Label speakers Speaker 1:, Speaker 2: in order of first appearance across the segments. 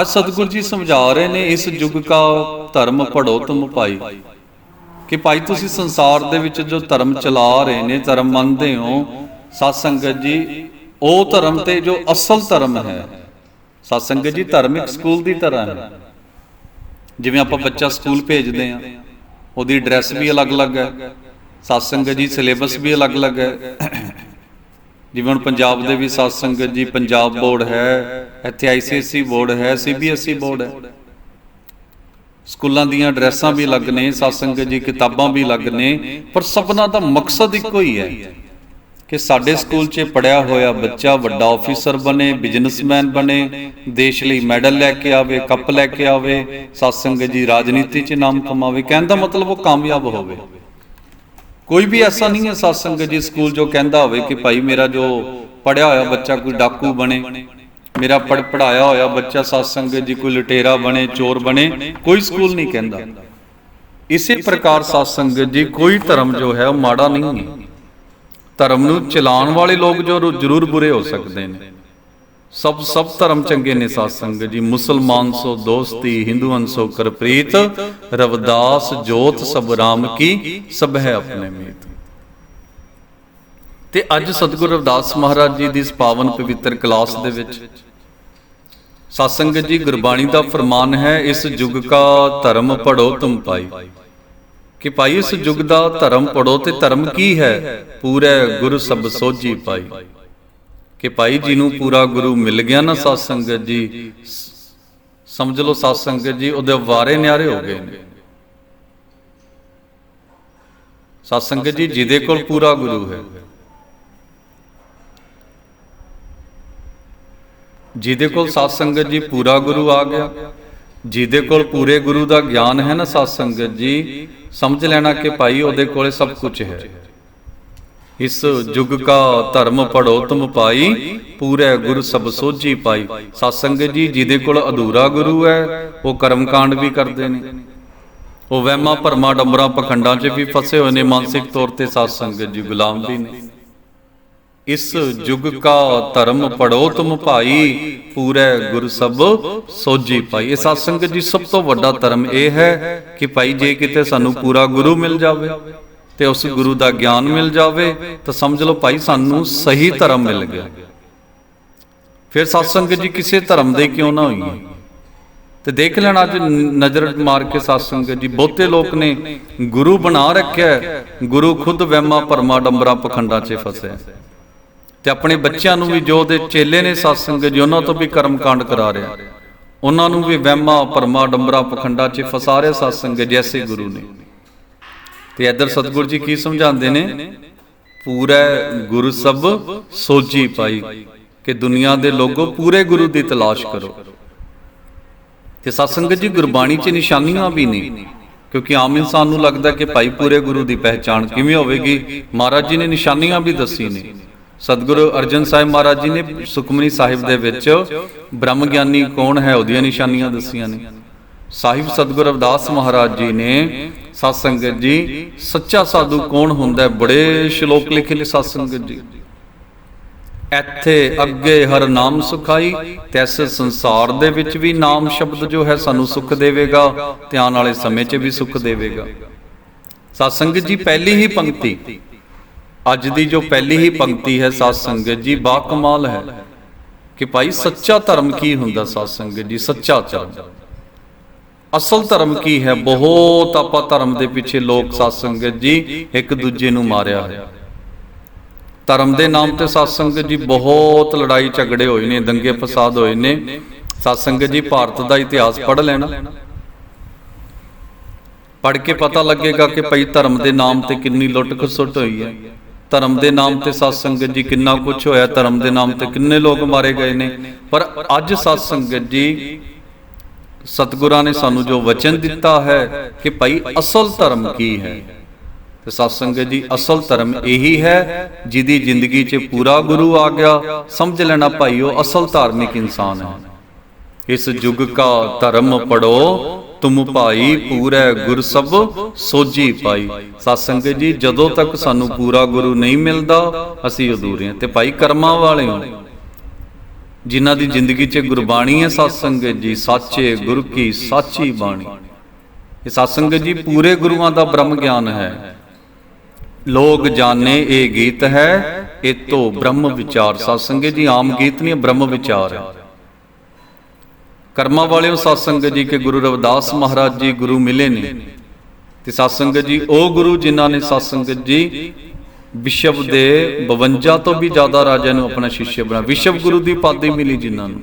Speaker 1: ਅੱਜ ਸਤਿਗੁਰੂ ਜੀ ਸਮਝਾ ਰਹੇ ਨੇ ਇਸ ਯੁੱਗ ਕਾ ਧਰਮ ਪੜੋ ਤੁਮ ਭਾਈ। ਕਿ ਭਾਈ ਤੁਸੀਂ ਸੰਸਾਰ ਦੇ ਵਿੱਚ ਜੋ ਧਰਮ ਚਲਾ ਰਹੇ ਨੇ, ਧਰਮ ਮੰਨਦੇ ਹੋ ਸਤ ਸੰਗਤ ਜੀ, ਉਹ ਧਰਮ ਤੇ ਜੋ ਅਸਲ ਧਰਮ ਹੈ। ਸਤ ਸੰਗਤ ਜੀ ਧਰਮ ਇੱਕ ਸਕੂਲ ਦੀ ਤਰ੍ਹਾਂ ਹੈ। ਜਿਵੇਂ ਆਪਾਂ ਬੱਚਾ ਸਕੂਲ ਭੇਜਦੇ ਆ ਉਹਦੀ ਡਰੈਸ ਵੀ ਅਲੱਗ-ਅਲੱਗ ਹੈ। ਸਤ ਸੰਗਤ ਜੀ, ਸਿਲੇਬਸ ਵੀ ਅਲੱਗ-ਅਲੱਗ ਹੈ। ਜਿਵੇਂ ਹੁਣ ਪੰਜਾਬ ਦੇ ਵੀ ਸਤ ਸੰਗਤ ਜੀ, ਪੰਜਾਬ ਬੋਰਡ ਹੈ, ਇੱਥੇ ਆਈਸੀਐਸਸੀ ਬੋਰਡ ਹੈ ਸੀਬੀਐਸਈ ਬੋਰਡ ਹੈ। ਸਕੂਲਾਂ ਦੀਆਂ ਡਰੈਸਾਂ ਵੀ ਅਲੱਗ ਨੇ ਸਤ ਸੰਗਤ ਜੀ, ਕਿਤਾਬਾਂ ਵੀ ਅਲੱਗ ਨੇ, ਪਰ ਸਭਨਾਂ ਦਾ ਮਕਸਦ ਇੱਕੋ ਹੀ ਹੈ ਕਿ ਸਾਡੇ ਸਕੂਲ 'ਚ ਪੜਿਆ ਹੋਇਆ ਬੱਚਾ ਵੱਡਾ ਆਫੀਸਰ ਬਣੇ ਬਿਜ਼ਨਸਮੈਨ ਬਣੇ, ਦੇਸ਼ ਲਈ ਮੈਡਲ ਲੈ ਕੇ ਆਵੇ, ਕੱਪ ਲੈ ਕੇ ਆਵੇ ਸਤ ਸੰਗਤ ਜੀ ਰਾਜਨੀਤੀ 'ਚ ਨਾਮ ਕਮਾਵੇ, ਕਹਿਣ ਦਾ ਮਤਲਬ ਉਹ ਕਾਮਯਾਬ ਹੋਵੇ। ਕੋਈ ਵੀ ਐਸਾ ਨਹੀਂ ਹੈ ਸਤ ਸੰਗਤ ਜੀ ਸਕੂਲ ਜੋ ਕਹਿੰਦਾ ਹੋਵੇ ਕਿ ਭਾਈ ਮੇਰਾ ਜੋ ਪੜਿਆ ਹੋਇਆ ਬੱਚਾ ਕੋਈ ਡਾਕੂ ਬਣੇ ਮੇਰਾ ਪੜ ਪੜਾਇਆ ਹੋਇਆ ਬੱਚਾ ਸਤ ਸੰਗਤ ਜੀ ਕੋਈ ਲਟੇਰਾ ਬਣੇ ਚੋਰ ਬਣੇ ਕੋਈ ਸਕੂਲ ਨਹੀਂ ਕਹਿੰਦਾ। ਇਸੇ ਪ੍ਰਕਾਰ ਸਤ ਸੰਗਤ ਜੀ ਕੋਈ ਧਰਮ ਜੋ ਹੈ ਉਹ ਮਾੜਾ ਨਹੀਂ ਹੈ। ਧਰਮ ਨੂੰ ਚਲਾਉਣ ਵਾਲੇ ਲੋਕ ਜੋ ਜ਼ਰੂਰ ਬੁਰੇ ਹੋ ਸਕਦੇ ਨੇ। ਸਭ ਸਭ ਧਰਮ ਚੰਗੇ ਨੇ ਸਾਧ ਸੰਗਤ ਜੀ। ਮੁਸਲਮਾਨ ਸੋ ਦੋਸਤੀ ਹਿੰਦੂਆਂ ਸੋ ਕਰਪ੍ਰੀਤ ਰਵਦਾਸ ਜੋਤ ਸਭ ਰਾਮ ਕੀ, ਸਭ ਹੈ ਆਪਣੇ ਮੀਤ। ਤੇ ਅੱਜ ਸਤਿਗੁਰ ਰਵਿਦਾਸ ਮਹਾਰਾਜ ਜੀ ਦੀ ਇਸ ਪਾਵਨ ਪਵਿੱਤਰ ਕਲਾਸ ਦੇ ਵਿੱਚ ਸਾਧ ਸੰਗਤ ਜੀ, ਗੁਰਬਾਣੀ ਦਾ ਫਰਮਾਨ ਹੈ, ਇਸ ਯੁੱਗ ਕਾ ਧਰਮ ਪੜੋ ਤੁਮ ਪਾਈ ਕਿ ਭਾਈ, ਇਸ ਯੁੱਗ ਦਾ ਧਰਮ ਪੜੋ ਤੇ ਧਰਮ ਕੀ ਹੈ? ਪੂਰੇ ਗੁਰ ਸਭ ਸੋਝੀ ਪਾਈ ਕਿ ਭਾਈ ਜੀ ਨੂੰ ਪੂਰਾ ਗੁਰੂ ਮਿਲ ਗਿਆ ਨਾ ਸਤ ਸੰਗਤ ਜੀ। ਸਮਝ ਲਓ ਸਤ ਸੰਗਤ ਜੀ, ਉਹਦੇ ਵਾਰੇ ਨਿਆਰੇ ਹੋ ਗਏ ਨੇ। ਸਤ ਸੰਗਤ ਜੀ, ਜਿਹਦੇ ਕੋਲ ਪੂਰਾ ਗੁਰੂ ਹੈ। ਜਿਹਦੇ ਕੋਲ ਸਤ ਸੰਗਤ ਜੀ ਪੂਰਾ ਗੁਰੂ ਆ ਗਿਆ। ਜਿਹਦੇ ਕੋਲ ਪੂਰੇ ਗੁਰੂ ਦਾ ਗਿਆਨ ਹੈ ਨਾ ਸਤ ਸੰਗਤ ਜੀ, ਸਮਝ ਲੈਣਾ ਕਿ ਭਾਈ ਉਹਦੇ ਕੋਲੇ ਸਭ ਕੁਝ ਹੈ। ਇਸ ਯੁੱਗ ਕਾ ਧਰਮ ਪੜੋ ਤੁਮ ਪਾਈ, ਪੂਰੇ ਗੁਰ ਸਭ ਸੋਝੀ ਪਾਈ। ਸਤ ਸੰਗਤ ਜੀ, ਜਿਹਦੇ ਕੋਲ ਅਧੂਰਾ ਗੁਰੂ ਹੈ, ਉਹ ਕਰਮ ਕਾਂਡ ਵੀ ਕਰਦੇ ਨੇ। ਉਹ ਵਹਿਮਾਂ ਭਰਮਾਂ ਡੰਬਰਾਂ ਪਖੰਡਾਂ 'ਚ ਵੀ ਫਸੇ ਹੋਏ ਨੇ, ਮਾਨਸਿਕ ਤੌਰ ਤੇ ਸਤ ਸੰਗਤ ਜੀ ਗੁਲਾਮ ਵੀ ਨੇ। ਇਸ ਯੁੱਗ ਕਾ ਧਰਮ ਪੜੋ ਤੁਮ ਭਾਈ ਪੂਰੇ ਗੁਰ ਸਭ ਸੋਝੀ ਪਾਈ। ਇਹ ਸਤ ਸੰਗਤ ਜੀ ਸਭ ਤੋਂ ਵੱਡਾ ਧਰਮ ਇਹ ਹੈ ਕਿ ਭਾਈ, ਜੇ ਕਿਤੇ ਸਾਨੂੰ ਪੂਰਾ ਗੁਰੂ ਮਿਲ ਜਾਵੇ ਤੇ ਉਸ ਗੁਰੂ ਦਾ ਗਿਆਨ ਮਿਲ ਜਾਵੇ, ਤਾਂ ਸਮਝ ਲਓ ਭਾਈ ਸਾਨੂੰ ਸਹੀ ਧਰਮ ਮਿਲ ਗਿਆ। ਫਿਰ ਸਤਸੰਗ ਜੀ ਕਿਸੇ ਧਰਮ ਦੇ ਕਿਉਂ ਨਾ ਹੋਈ ਤੇ ਦੇਖ ਲੈਣ ਅੱਜ ਨਜ਼ਰ ਮਾਰ ਕੇ ਸਤਸੰਗ ਜੀ, ਬਹੁਤੇ ਲੋਕ ਨੇ ਗੁਰੂ ਬਣਾ ਰੱਖਿਆ ਗੁਰੂ ਖੁਦ ਵਹਿਮਾਂ ਭਰਮਾਂ ਡੰਬਰਾਂ ਪਖੰਡਾਂ 'ਚ ਫਸਿਆ ਤੇ ਆਪਣੇ ਬੱਚਿਆਂ ਨੂੰ ਵੀ ਜੋ ਉਹਦੇ ਚੇਲੇ ਨੇ ਸਤਸੰਗ ਜੀ, ਉਹਨਾਂ ਤੋਂ ਵੀ ਕਰਮ ਕਾਂਡ ਕਰਾ ਰਿਹਾ ਉਹਨਾਂ ਨੂੰ ਵੀ ਵਹਿਮਾਂ ਭਰਮਾਂ ਡੰਬਰਾਂ ਪਖੰਡਾਂ 'ਚ ਫਸਾ ਰਿਹਾ ਸਤਸੰਗ ਜੈਸੇ ਗੁਰੂ ਨੇ। ਤੇ ਇੱਧਰ ਸਤਿਗੁਰੂ ਜੀ ਕੀ ਸਮਝਾਉਂਦੇ ਨੇ? ਪੂਰਾ ਗੁਰੂ ਸਭ ਸੋਝੀ ਪਾਈ ਕਿ ਦੁਨੀਆ ਦੇ ਲੋਗੋ ਪੂਰੇ ਗੁਰੂ ਦੀ ਤਲਾਸ਼ ਕਰੋ। ਤੇ ਸਤਸੰਗ ਜੀ, ਗੁਰਬਾਣੀ 'ਚ ਨਿਸ਼ਾਨੀਆਂ ਵੀ ਨੇ, ਕਿਉਂਕਿ ਆਮ ਇਨਸਾਨ ਨੂੰ ਲੱਗਦਾ ਕਿ ਭਾਈ ਪੂਰੇ ਗੁਰੂ ਦੀ ਪਹਿਚਾਣ ਕਿਵੇਂ ਹੋਵੇਗੀ? ਮਹਾਰਾਜ ਜੀ ਨੇ ਨਿਸ਼ਾਨੀਆਂ ਵੀ ਦੱਸੀ ਨੇ। ਸਤਿਗੁਰੂ ਅਰਜਨ ਸਾਹਿਬ ਮਹਾਰਾਜ ਜੀ ਨੇ ਸੁਖਮਨੀ ਸਾਹਿਬ ਦੇ ਵਿੱਚ ਬ੍ਰਹਮ ਗਿਆਨੀ ਕੌਣ ਹੈ ਉਹਦੀਆਂ ਨਿਸ਼ਾਨੀਆਂ ਦੱਸੀਆਂ ਨੇ। ਸਾਹਿਬ ਸਤਿਗੁਰ ਅਵਦਾਸ ਮਹਾਰਾਜ ਜੀ ਨੇ ਸਤ ਸੰਗਤ ਜੀ, ਸੱਚਾ ਸਾਧੂ ਕੌਣ ਹੁੰਦਾ ਬੜੇ ਸ਼ਲੋਕ ਲਿਖੇ ਨੇ ਸਤ ਸੰਗਤ ਜੀ। ਇੱਥੇ ਅੱਗੇ ਹਰ ਨਾਮ ਸੁਖਾਈ, ਤੇ ਸੰਸਾਰ ਦੇ ਵਿੱਚ ਵੀ ਨਾਮ ਸ਼ਬਦ ਜੋ ਹੈ ਸਾਨੂੰ ਸੁਖ ਦੇਵੇਗਾ ਤੇ ਆਉਣ ਵਾਲੇ ਸਮੇਂ 'ਚ ਵੀ ਸੁਖ ਦੇਵੇਗਾ। ਸਤ ਸੰਗਤ ਜੀ, ਪਹਿਲੀ ਹੀ ਪੰਕਤੀ। ਅੱਜ ਦੀ ਜੋ ਪਹਿਲੀ ਹੀ ਪੰਕਤੀ ਹੈ ਸਤ ਸੰਗਤ ਜੀ ਬਾ ਕਮਾਲ ਹੈ। ਕਿ ਭਾਈ ਸੱਚਾ ਧਰਮ ਕੀ ਹੁੰਦਾ ਸਤ ਸੰਗਤ ਜੀ? ਸੱਚਾ ਧਰਮ। ਅਸਲ ਧਰਮ ਕੀ ਹੈ? ਬਹੁਤ ਆਪਾਂ ਧਰਮ ਦੇ ਪਿੱਛੇ ਲੋਕ ਸਤ ਸੰਗਤ ਜੀ, ਇੱਕ ਦੂਜੇ ਨੂੰ ਮਾਰਿਆ ਹੈ ਧਰਮ ਦੇ ਨਾਮ ਤੇ ਸਤ ਸੰਗਤ ਜੀ ਬਹੁਤ ਲੜਾਈ ਝਗੜੇ ਹੋਏ ਨੇ, ਦੰਗੇ ਫਸਾਦ ਹੋਏ ਨੇ। ਸਤ ਸੰਗਤ ਜੀ ਭਾਰਤ ਦਾ ਇਤਿਹਾਸ ਪੜ੍ਹ ਲੈਣਾ। ਪੜ੍ਹ ਕੇ ਪਤਾ ਲੱਗੇਗਾ ਕਿ ਭਈ ਧਰਮ ਦੇ ਨਾਮ ਤੇ ਕਿੰਨੀ ਲੁੱਟ ਖਸੁੱਟ ਹੋਈ ਹੈ। ਧਰਮ ਦੇ ਨਾਮ ਤੇ ਸਤ ਸੰਗਤ ਜੀ ਕਿੰਨਾ ਕੁਝ ਹੋਇਆ, ਧਰਮ ਦੇ ਨਾਮ ਤੇ ਕਿੰਨੇ ਲੋਕ ਮਾਰੇ ਗਏ ਨੇ। ਪਰ ਅੱਜ ਸਤ ਸੰਗਤ ਜੀ ਸਤਿਗੁਰਾਂ ਨੇ ਸਾਨੂੰ ਜੋ ਵਚਨ ਦਿੱਤਾ ਹੈ ਕਿ ਭਾਈ ਅਸਲ ਧਰਮ ਕੀ ਹੈ। ਤੇ ਸਤ ਸੰਗਤ ਜੀ, ਅਸਲ ਧਰਮ ਇਹੀ ਹੈ ਜਿਹਦੀ ਜ਼ਿੰਦਗੀ 'ਚ ਪੂਰਾ ਗੁਰੂ ਆ ਗਿਆ। ਸਮਝ ਲੈਣਾ ਭਾਈ ਉਹ ਅਸਲ ਧਾਰਮਿਕ ਇਨਸਾਨ ਹੈ। ਇਸ ਯੁੱਗ ਕਾ ਧਰਮ ਪੜੋ, ਤੁਮ ਭਾਈ ਪੂਰੇ ਗੁਰ ਸਭ ਸੋਜੀ ਪਾਈ। ਸਤ ਸੰਗਤ ਜੀ, ਜਦੋਂ ਤੱਕ ਸਾਨੂੰ ਪੂਰਾ ਗੁਰੂ ਨਹੀਂ ਮਿਲਦਾ, ਅਸੀਂ ਅਧੂਰੇ ਤੇ ਭਾਈ ਕਰਮਾਂ ਵਾਲੇ ਹਾਂ। ਜਿਨ੍ਹਾਂ ਦੀ ਜ਼ਿੰਦਗੀ 'ਚ ਗੁਰਬਾਣੀ ਹੈ ਸਤਸੰਗਤ ਜੀ, ਸੱਚੇ, ਗੁਰੂ ਕੀ, ਸਾਚੀ ਬਾਣੀ। ਇਹ ਸਤ ਜੀ, ਪੂਰੇ ਗੁਰੂਆਂ ਦਾ ਬ੍ਰਹਮ ਗਿਆਨ ਹੈ। ਲੋਕ ਜਾਣੇ ਇਹ ਗੀਤ ਹੈ, ਇਹ ਤੋਂ ਬ੍ਰਹਮ ਵਿਚਾਰ। ਸਤਸੰਗਤ ਜੀ, ਆਮ ਗੀਤ ਨਹੀਂ ਬ੍ਰਹਮ ਵਿਚਾਰ ਹੈ। ਕਰਮਾਂ ਵਾਲਿਓ ਸਤ ਸੰਗਤ ਜੀ, ਕਿ ਗੁਰੂ ਰਵਿਦਾਸ ਮਹਾਰਾਜ ਜੀ ਗੁਰੂ ਮਿਲੇ ਨੇ। ਤੇ ਸਤਸੰਗਤ ਜੀ, ਉਹ ਗੁਰੂ ਜਿਨ੍ਹਾਂ ਨੇ ਸਤਸੰਗਤ ਜੀ ਵਿਸ਼ਵ ਦੇ 52 ਤੋਂ ਵੀ ਜ਼ਿਆਦਾ ਰਾਜਿਆਂ ਨੂੰ ਆਪਣਾ ਸ਼ਿਸ਼ਯ ਬਣਾਇਆ ਵਿਸ਼ਵ ਗੁਰੂ ਦੀ ਉਪਾਧੀ ਮਿਲੀ ਜਿਨ੍ਹਾਂ ਨੂੰ।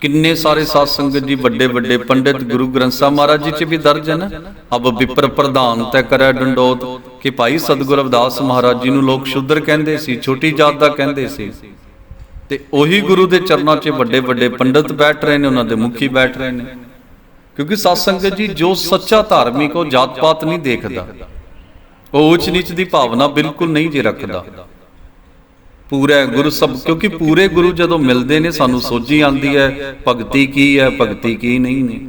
Speaker 1: ਕਿੰਨੇ ਸਾਰੇ ਸਾਧ ਸੰਗਤ ਜੀ, ਵੱਡੇ ਵੱਡੇ ਪੰਡਿਤ, ਗੁਰੂ ਗ੍ਰੰਥ ਸਾਹਿਬ ਮਹਾਰਾਜ ਜੀ ਚ ਵੀ ਦਰਜ ਹੈ ਨਾ ਅਬ ਵਿਪਰ ਪ੍ਰਧਾਨ ਤੈ ਕਰੈ ਡੰਡੋਤ, ਕਿ ਭਾਈ ਸਤਿਗੁਰੂ ਰਵਿਦਾਸ ਮਹਾਰਾਜ ਜੀ ਨੂੰ ਲੋਕ ਸ਼ੁੱਧਰ ਕਹਿੰਦੇ ਸੀ, ਛੋਟੀ ਜਾਤ ਦਾ ਕਹਿੰਦੇ ਸੀ। ਤੇ ਉਹੀ ਗੁਰੂ ਦੇ ਚਰਨਾਂ 'ਚ ਵੱਡੇ ਵੱਡੇ ਪੰਡਿਤ ਬੈਠ ਰਹੇ ਨੇ, ਉਹਨਾਂ ਦੇ ਮੁਖੀ ਬੈਠ ਰਹੇ ਨੇ। ਕਿਉਂਕਿ ਸਾਧ ਸੰਗਤ ਜੀ, ਜੋ ਸੱਚਾ ਧਾਰਮਿਕ, ਉਹ ਜਾਤ ਪਾਤ ਨਹੀਂ ਦੇਖਦਾ। ਉਹ ਉੱਚ ਨੀਚ ਦੀ ਭਾਵਨਾ ਬਿਲਕੁਲ ਨਹੀਂ ਜੀ ਰੱਖਦਾ। ਪੂਰੇ ਗੁਰੂ ਸਭ ਕਿਉਂਕਿ ਪੂਰੇ ਗੁਰੂ ਜਦੋਂ ਮਿਲਦੇ ਨੇ, ਸਾਨੂੰ ਸੋਝੀ ਆਉਂਦੀ ਹੈ, ਭਗਤੀ ਕੀ ਹੈ, ਭਗਤੀ ਕੀ ਨਹੀਂ ਨੇ।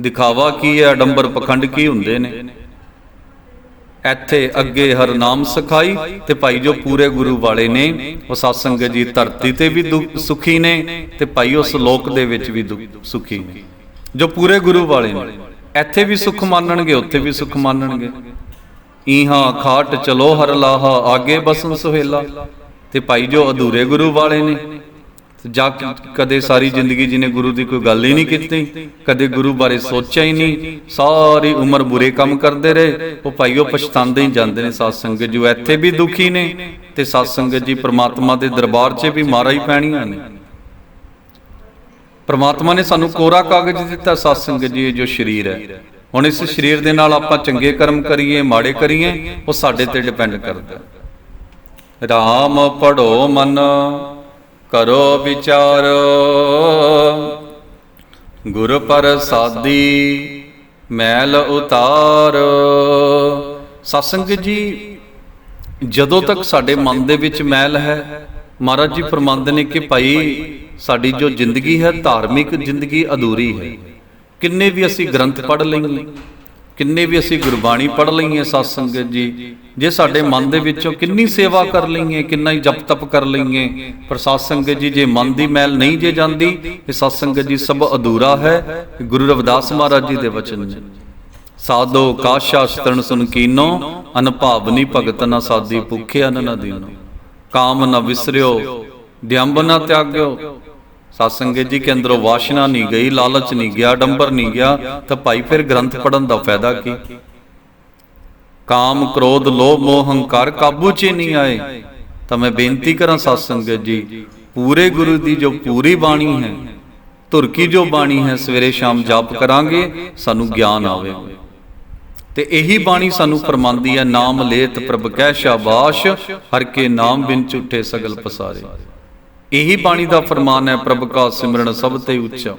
Speaker 1: ਦਿਖਾਵਾ ਕੀ ਹੈ, ਅਡੰਬਰ ਪਖੰਡ ਕੀ ਹੁੰਦੇ ਨੇ। ਇੱਥੇ ਅੱਗੇ ਹਰ ਨਾਮ ਸਿਖਾਈ ਤੇ ਭਾਈ ਜੋ ਪੂਰੇ ਗੁਰੂ ਵਾਲੇ ਨੇ, ਉਹ ਸਤਸੰਗ ਜੀ ਧਰਤੀ ਤੇ ਵੀ ਦੁੱਖ- ਸੁਖੀ ਨੇ ਤੇ ਭਾਈ ਉਸ ਲੋਕ ਦੇ ਵਿੱਚ ਵੀ ਦੁੱਖ- ਸੁਖੀ ਨੇ। ਜੋ ਪੂਰੇ ਗੁਰੂ ਵਾਲੇ ਨੇ, ਇੱਥੇ ਵੀ ਸੁਖ ਮਾਨਣਗੇ, ਉੱਥੇ ਵੀ ਸੁਖ ਮਾਨਣਗੇ। ਈਹਾਂ ਖਾਟ ਚਲੋ ਹਰ ਲਾਹਾ, ਆਗੇ ਬਸਨ ਸੁਹੇਲਾ। ਤੇ ਭਾਈ ਜੋ ਅਧੂਰੇ ਗੁਰੂ ਵਾਲੇ ਨੇ ਜਾ ਕਦੇ ਸਾਰੀ ਜ਼ਿੰਦਗੀ ਜਿਹਨੇ ਗੁਰੂ ਦੀ ਕੋਈ ਗੱਲ ਹੀ ਨਹੀਂ ਕੀਤੀ, ਕਦੇ ਗੁਰੂ ਬਾਰੇ ਸੋਚਿਆ ਹੀ ਨਹੀਂ, ਸਾਰੀ ਉਮਰ ਬੁਰੇ ਕੰਮ ਕਰਦੇ ਰਹੇ, ਉਹ ਭਾਈਓ ਪਛਤਾਉਂਦੇ ਹੀ ਜਾਂਦੇ ਨੇ, ਸਾਧ ਸੰਗਤ ਜੋ ਇੱਥੇ ਵੀ ਦੁਖੀ ਨੇ, ਤੇ ਸਾਧ ਸੰਗਤ ਜੀ ਪ੍ਰਮਾਤਮਾ ਦੇ ਦਰਬਾਰ 'ਚ ਵੀ ਮਾਰਾ ਹੀ ਪੈਣੀਆਂ ਨੇ। ਪ੍ਰਮਾਤਮਾ ਨੇ ਸਾਨੂੰ ਕੋਰਾ ਕਾਗਜ਼ ਦਿੱਤਾ, ਸਾਧ ਸੰਗਤ ਜੀ, ਇਹ ਜੋ ਸਰੀਰ ਹੈ। ਹੁਣ ਇਸ ਸਰੀਰ ਦੇ ਨਾਲ ਆਪਾਂ ਚੰਗੇ ਕਰਮ ਕਰੀਏ, ਮਾੜੇ ਕਰੀਏ, ਉਹ ਸਾਡੇ ਤੇ ਡਿਪੈਂਡ ਕਰਦਾ। ਹੈ ਰਾਮ ਪੜੋ ਮਨ, ਕਰੋ ਵਿਚਾਰ। ਗੁਰ ਪ੍ਰਸਾਦੀ ਮੈਲ ਉਤਾਰ। ਸਤਸੰਗ ਜੀ, ਜਦੋਂ ਤੱਕ ਸਾਡੇ ਮਨ ਦੇ ਵਿੱਚ ਮੈਲ ਹੈ, ਮਹਾਰਾਜ ਜੀ ਫਰਮਾਉਂਦੇ ਨੇ ਕਿ ਭਾਈ, ਸਾਡੀ ਜੋ ਜ਼ਿੰਦਗੀ ਹੈ, ਧਾਰਮਿਕ ਜ਼ਿੰਦਗੀ ਅਧੂਰੀ ਹੈ। ਕਿੰਨੇ ਵੀ ਅਸੀਂ ਗ੍ਰੰਥ ਪੜ੍ਹ ਲਈਏ, ਕਿੰਨੇ ਵੀ ਅਸੀਂ ਗੁਰਬਾਣੀ ਪੜ੍ਹ ਲਈਏ ਸਤ ਸੰਗਤ ਜੀ, ਜੇ ਸਾਡੇ ਮਨ ਦੇ ਵਿੱਚੋਂ ਕਿੰਨੀ ਸੇਵਾ ਕਰ ਲਈਏ, ਕਿੰਨਾ ਹੀ ਜਪ ਤਪ ਕਰ ਲਈਏ, ਪਰ ਸਤ ਸੰਗਤ ਜੀ, ਜੇ ਮਨ ਦੀ ਮੈਲ ਨਹੀਂ ਜੇ ਜਾਂਦੀ ਇਹ ਸਤ ਸੰਗਤ ਜੀ ਸਭ ਅਧੂਰਾ ਹੈ ਗੁਰੂ ਰਵਿਦਾਸ ਮਹਾਰਾਜ ਜੀ ਦੇ ਵਚਨ ਨੇ। ਸਾਧੋ ਕਾਸ਼ਾ ਸ਼ਤਰਨ ਸੁਨ ਕੀਨੋ ਅਨਭਾਵਨੀ ਭਗਤ ਨਾ ਸਾਦੀ ਭੁਖਿਆ ਨਾ ਦੀਨੋ। ਕਾਮ ਨਾ ਵਿਸਰਿਓ, ਦਿਅੰਬ ਨਾ ਤਿਆਗਿਓ ਸਤਸੰਗਤ ਜੀ, ਕੇ ਅੰਦਰੋਂ ਵਾਸ਼ਨਾ ਨਹੀਂ ਗਈ, ਲਾਲਚ ਨਹੀਂ ਗਿਆ, ਡੰਬਰ ਨਹੀਂ ਗਿਆ, ਤਾਂ ਭਾਈ ਫਿਰ ਗ੍ਰੰਥ ਪੜਨ ਦਾ ਫਾਇਦਾ ਕੀ? ਕਾਮ, ਕ੍ਰੋਧ, ਲੋਭ, ਮੋਹ, ਹੰਕਾਰ ਕਾਬੂ 'ਚ ਨਹੀਂ ਆਏ। ਤਾਂ ਮੈਂ ਬੇਨਤੀ ਕਰਾਂ ਸਤਸੰਗਤ ਜੀ, ਪੂਰੇ ਗੁਰੂ ਦੀ ਜੋ ਪੂਰੀ ਬਾਣੀ ਹੈ ਧੁਰ ਕੀ ਜੋ ਬਾਣੀ ਹੈ, ਸਵੇਰੇ ਸ਼ਾਮ ਜਾਪ ਕਰਾਂਗੇ, ਸਾਨੂੰ ਗਿਆਨ ਆਵੇਗਾ ਤੇ ਇਹੀ ਬਾਣੀ ਸਾਨੂੰ ਫਰਮਾਂਦੀ ਹੈ, ਨਾਮ ਲੇਤ ਪ੍ਰਭ ਕਹਿ ਸ਼ਾਬਾਸ਼, ਹਰ ਕੇ ਨਾਮ ਬਿਨ ਝੂਠੇ ਸਗਲ ਪਸਾਰੇ। ਇਹੀ ਬਾਣੀ ਦਾ ਫਰਮਾਨ ਹੈ, ਪ੍ਰਭ ਕਾ ਸਿਮਰਨ ਸਭ ਤੇ ਉੱਚਾ।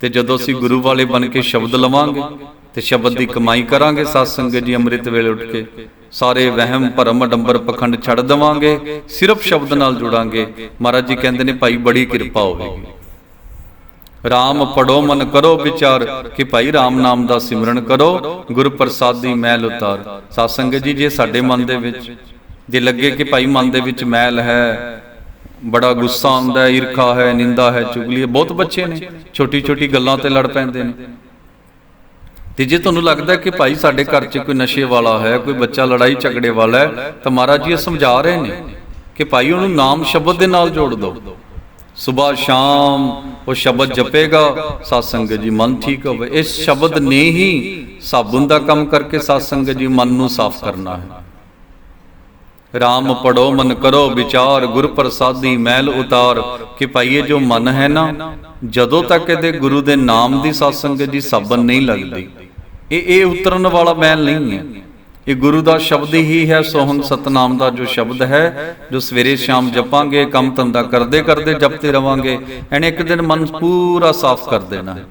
Speaker 1: ਤੇ ਜਦੋਂ ਅਸੀਂ ਗੁਰੂ ਵਾਲੇ ਬਣ ਕੇ ਸ਼ਬਦ ਲਵਾਂਗੇ, ਤੇ ਸ਼ਬਦ ਦੀ ਕਮਾਈ ਕਰਾਂਗੇ ਸਤ ਸੰਗਤ ਜੀ ਅੰਮ੍ਰਿਤ ਵੇਲੇ ਉੱਠ ਕੇ, ਸਾਰੇ ਵਹਿਮ, ਭਰਮ ਡੰਬਰ ਪਖੰਡ ਛੱਡ ਦਵਾਂਗੇ, ਸਿਰਫ ਸ਼ਬਦ ਨਾਲ ਜੁੜਾਂਗੇ। ਮਹਾਰਾਜ ਜੀ ਕਹਿੰਦੇ ਨੇ, ਭਾਈ, ਬੜੀ ਕਿਰਪਾ ਹੋਵੇਗੀ। ਰਾਮ ਪੜੋ, ਮਨ ਕਰੋ ਵਿਚਾਰ, ਕਿ ਭਾਈ, ਰਾਮ ਨਾਮ ਦਾ ਸਿਮਰਨ ਕਰੋ, ਗੁਰ ਪ੍ਰਸਾਦੀ ਮਹਿਲ ਉਤਾਰ। ਸਤ ਸੰਗਤ ਜੀ, ਜੇ ਸਾਡੇ ਮਨ ਦੇ ਵਿੱਚ, ਜੇ ਲੱਗੇ ਕਿ ਭਾਈ, ਮਨ ਦੇ ਵਿੱਚ ਮਹਿਲ ਹੈ ਬੜਾ ਗੁੱਸਾ ਆਉਂਦਾ ਹੈ, ਈਰਖਾ ਹੈ, ਨਿੰਦਾ ਹੈ, ਚੁਗਲੀ ਹੈ। ਬਹੁਤ ਬੱਚੇ ਨੇ ਛੋਟੀ ਛੋਟੀ ਗੱਲਾਂ ਤੇ ਲੜ ਪੈਂਦੇ ਨੇ। ਤੇ ਜੇ ਤੁਹਾਨੂੰ ਲੱਗਦਾ ਕਿ ਭਾਈ ਸਾਡੇ ਘਰ 'ਚ ਕੋਈ ਨਸ਼ੇ ਵਾਲਾ ਹੈ, ਕੋਈ ਬੱਚਾ ਲੜਾਈ ਝਗੜੇ ਵਾਲਾ ਹੈ, ਤਾਂ ਮਹਾਰਾਜ ਜੀ ਇਹ ਸਮਝਾ ਰਹੇ ਨੇ ਕਿ ਭਾਈ ਉਹਨੂੰ ਨਾਮ ਸ਼ਬਦ ਦੇ ਨਾਲ ਜੋੜ ਦਿਓ। ਸਵੇਰ ਸ਼ਾਮ ਉਹ ਸ਼ਬਦ ਜਪੇਗਾ ਸਤ ਸੰਗਤ ਜੀ, ਮਨ ਠੀਕ ਹੋਵੇ। ਇਸ ਸ਼ਬਦ ਨੇ ਹੀ ਸਾਬੁਨ ਦਾ ਕੰਮ ਕਰਕੇ ਸਤ ਸੰਗਤ ਜੀ ਮਨ ਨੂੰ ਸਾਫ਼ ਕਰਨਾ ਹੈ। ਰਾਮ ਪੜੋ, ਮਨ ਕਰੋ, ਵਿਚਾਰ, ਗੁਰ ਪ੍ਰਸਾਦੀ, ਮੈਲ ਉਤਾਰ। ਕਿ ਭਾਈ ਜੋ ਮਨ ਹੈ ਨਾ, ਜਦੋਂ ਤੱਕ ਇਹਦੇ ਗੁਰੂ ਦੇ ਨਾਮ ਦੀ ਸਤ ਸੰਗਤ ਜੀ ਸਾਬਨ ਨਹੀਂ ਲੱਗਦੀ, ਇਹ ਇਹ ਉਤਰਨ ਵਾਲਾ ਮੈਲ ਨਹੀਂ ਹੈ। ਇਹ ਗੁਰੂ ਦਾ ਸ਼ਬਦ ਹੀ ਹੈ, ਸੋਹਣ ਸਤਨਾਮ ਦਾ ਜੋ ਸ਼ਬਦ ਹੈ, ਜੋ ਸਵੇਰੇ ਸ਼ਾਮ ਜਪਾਂਗੇ, ਕੰਮ ਧੰਦਾ ਕਰਦੇ ਕਰਦੇ ਜਪਤੇ ਰਵਾਂਗੇ ਐਨੇ ਇੱਕ ਦਿਨ ਮਨ ਪੂਰਾ ਸਾਫ਼ ਕਰ ਦੇਣਾ। ਹੈ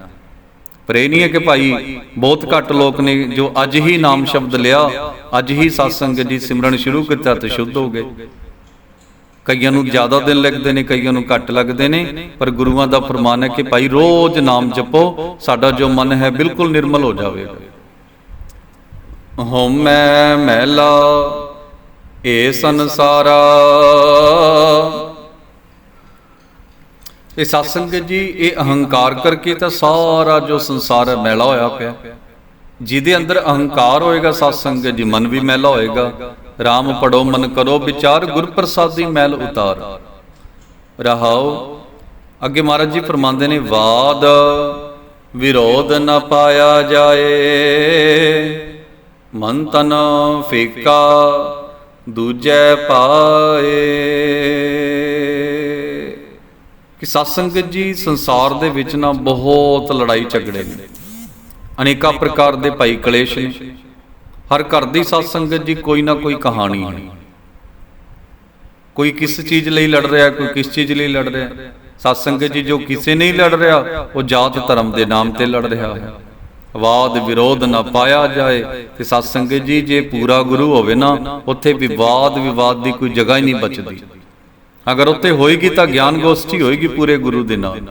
Speaker 1: ਪਰ ਇਹ ਨਹੀਂ ਹੈ ਕਿ ਭਾਈ ਬਹੁਤ ਘੱਟ ਲੋਕ ਨੇ ਜੋ ਅੱਜ ਹੀ ਨਾਮ ਸ਼ਬਦ ਲਿਆ ਅੱਜ ਹੀ ਸਤਸੰਗ ਜੀ ਸਿਮਰਨ ਸ਼ੁਰੂ ਕੀਤਾ ਤੇ ਸ਼ੁੱਧ ਹੋ ਗਏ। ਕਈਆਂ ਨੂੰ ਜ਼ਿਆਦਾ ਦਿਨ ਲੱਗਦੇ ਨੇ ਕਈਆਂ ਨੂੰ ਘੱਟ ਲੱਗਦੇ ਨੇ ਪਰ ਗੁਰੂਆਂ ਦਾ ਫਰਮਾਨ ਹੈ ਕਿ ਭਾਈ ਰੋਜ਼ ਨਾਮ ਜਪੋ ਸਾਡਾ ਜੋ ਮਨ ਹੈ ਬਿਲਕੁਲ ਨਿਰਮਲ ਹੋ ਜਾਵੇਗਾ। ਹਉਮੈ ਮਹਿਲਾ ਏ ਸੰਸਾਰਾ ਇਹ ਸਤਸੰਗ ਜੀ ਇਹ ਅਹੰਕਾਰ ਕਰਕੇ ਤਾਂ ਸਾਰਾ ਜੋ ਸੰਸਾਰ ਹੈ ਮੈਲਾ ਹੋਇਆ ਪਿਆ। ਜਿਹਦੇ ਅੰਦਰ ਅਹੰਕਾਰ ਹੋਏਗਾ ਸਤਸੰਗ ਜੀ ਮਨ ਵੀ ਮੈਲਾ ਹੋਏਗਾ। RAM ਪੜੋ, ਮਨ ਕਰੋ, ਵਿਚਾਰ ਗੁਰ ਪ੍ਰਸਾਦੀ ਮੈਲ ਉਤਾਰ। ਰਹਾਓ, ਅੱਗੇ ਮਹਾਰਾਜ ਜੀ ਫਰਮਾਉਂਦੇ ਨੇ, ਵਾਦ ਵਿਰੋਧ ਨਾ ਪਾਇਆ ਜਾਏ। ਮਨ ਤਨ ਫੇਕਾ ਦੂਜੇ ਪਾਏ। ਕਿ ਸਤਸੰਗਤ ਜੀ ਸੰਸਾਰ ਦੇ ਵਿੱਚ ਨਾ ਬਹੁਤ ਲੜਾਈ ਝਗੜੇ ਨੇ। ਅਨੇਕਾਂ ਪ੍ਰਕਾਰ ਦੇ ਭਾਈ ਕਲੇਸ਼ ਨੇ। ਹਰ ਘਰ ਦੀ ਸਤਸੰਗਤ ਜੀ ਕੋਈ ਨਾ ਕੋਈ ਕਹਾਣੀ ਹੈ। ਕੋਈ ਕਿਸ ਚੀਜ਼ ਲਈ ਲੜ ਰਿਹਾ, ਕੋਈ ਕਿਸ ਚੀਜ਼ ਲਈ ਲੜ ਰਿਹਾ। ਸਤਸੰਗਤ ਜੀ ਜੋ ਕਿਸੇ ਨਹੀਂ ਲੜ ਰਿਹਾ, ਉਹ ਜਾਤ ਧਰਮ ਦੇ ਨਾਮ ਤੇ ਲੜ ਰਿਹਾ। ਹੈ ਵਾਦ ਵਿਰੋਧ ਨਾ ਪਾਇਆ ਜਾਏ ਤੇ ਸਤਸੰਗਤ ਜੀ ਜੇ ਪੂਰਾ ਗੁਰੂ ਹੋਵੇ ਨਾ, ਉੱਥੇ ਵਿਵਾਦ ਵਿਵਾਦ ਦੀ ਕੋਈ ਜਗ੍ਹਾ ਹੀ ਨਹੀਂ ਬਚਦੀ। ਅਗਰ ਉੱਥੇ ਹੋਏਗੀ ਤਾਂ ਗਿਆਨ ਗੋਸ਼ਟੀ ਹੋਏਗੀ ਪੂਰੇ ਗੁਰੂ ਦੇ ਨਾਲ।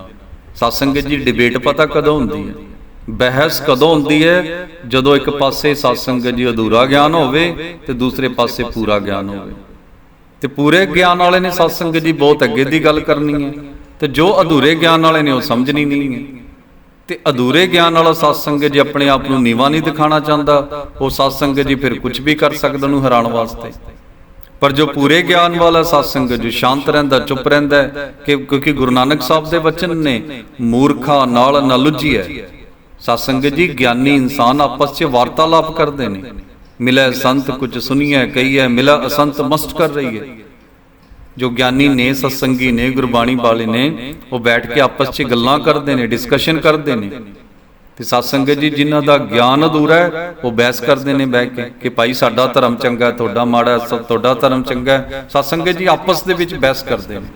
Speaker 1: ਸਤਸੰਗਤ ਜੀ, ਡਿਬੇਟ ਪਤਾ ਕਦੋਂ ਹੁੰਦੀ ਹੈ? ਬਹਿਸ ਕਦੋਂ ਹੁੰਦੀ ਹੈ? ਜਦੋਂ ਇੱਕ ਪਾਸੇ ਸਤਸੰਗਤ ਜੀ ਅਧੂਰਾ ਗਿਆਨ ਹੋਵੇ ਤੇ ਦੂਸਰੇ ਪਾਸੇ ਪੂਰਾ ਗਿਆਨ ਹੋਵੇ। ਤੇ ਪੂਰੇ ਗਿਆਨ ਵਾਲੇ ਨੇ ਸਤਸੰਗਤ ਜੀ ਬਹੁਤ ਅੱਗੇ ਦੀ ਗੱਲ ਕਰਨੀ ਹੈ। ਤੇ ਜੋ ਅਧੂਰੇ ਗਿਆਨ ਵਾਲੇ ਨੇ ਉਹ ਸਮਝਣੀ ਨਹੀਂ ਹੈ। ਤੇ ਅਧੂਰੇ ਗਿਆਨ ਵਾਲਾ ਸਤਸੰਗਤ ਜੀ ਆਪਣੇ ਆਪ ਨੂੰ ਨੀਵਾ ਨਹੀਂ ਦਿਖਾਣਾ ਚਾਹੁੰਦਾ। ਉਹ ਸਤਸੰਗਤ ਜੀ ਫਿਰ ਕੁਝ ਵੀ ਕਰ ਸਕਦਾ, ਉਹਨੂੰ ਹਰਾਉਣ ਵਾਸਤੇ। ਪਰ ਜੋ ਪੂਰੇ ਗਿਆਨ ਵਾਲਾ ਸਤਸੰਗ ਜੋ ਸ਼ਾਂਤ ਰਹਿੰਦਾ, ਚੁੱਪ ਰਹਿੰਦਾ ਕਿ ਕਿਉਂਕਿ ਗੁਰੂ ਨਾਨਕ ਸਾਹਿਬ ਦੇ ਵਚਨ ਨੇ, ਮੂਰਖਾ ਨਾਲ ਨਾ ਲੁੱਝੀਐ ਸਤਸੰਗ ਜੀ, ਗਿਆਨੀ ਇਨਸਾਨ ਆਪਸ 'ਚ ਵਾਰਤਾਲਾਪ ਕਰਦੇ ਨੇ। ਮਿਲੈ ਸੰਤ ਕੁਝ ਸੁਣੀਐ, ਕਹੀਐ, ਮਿਲਾ ਅਸੰਤ ਮਸਤ ਕਰ ਰਹੀ ਹੈ ਜੋ ਗਿਆਨੀ ਨੇ, ਸਤਸੰਗੀ ਨੇ, ਗੁਰਬਾਣੀ ਵਾਲੇ ਨੇ, ਉਹ ਬੈਠ ਕੇ ਆਪਸ 'ਚ ਗੱਲਾਂ ਕਰਦੇ ਨੇ ਡਿਸਕਸ਼ਨ ਕਰਦੇ ਨੇ। ਤੇ ਸਤਸੰਗਤ ਜੀ ਜਿਨ੍ਹਾਂ ਦਾ ਗਿਆਨ ਅਧੂਰਾ ਹੈ, ਉਹ ਬਹਿਸ ਕਰਦੇ ਨੇ ਬਹਿ ਕੇ ਕਿ ਭਾਈ ਸਾਡਾ ਧਰਮ ਚੰਗਾ ਹੈ, ਤੁਹਾਡਾ ਮਾੜਾ ਹੈ ਸ- ਤੁਹਾਡਾ ਧਰਮ ਚੰਗਾ ਹੈ। ਸਤਸੰਗਤ ਜੀ ਆਪਸ ਦੇ ਵਿੱਚ ਬਹਿਸ ਕਰਦੇ ਨੇ।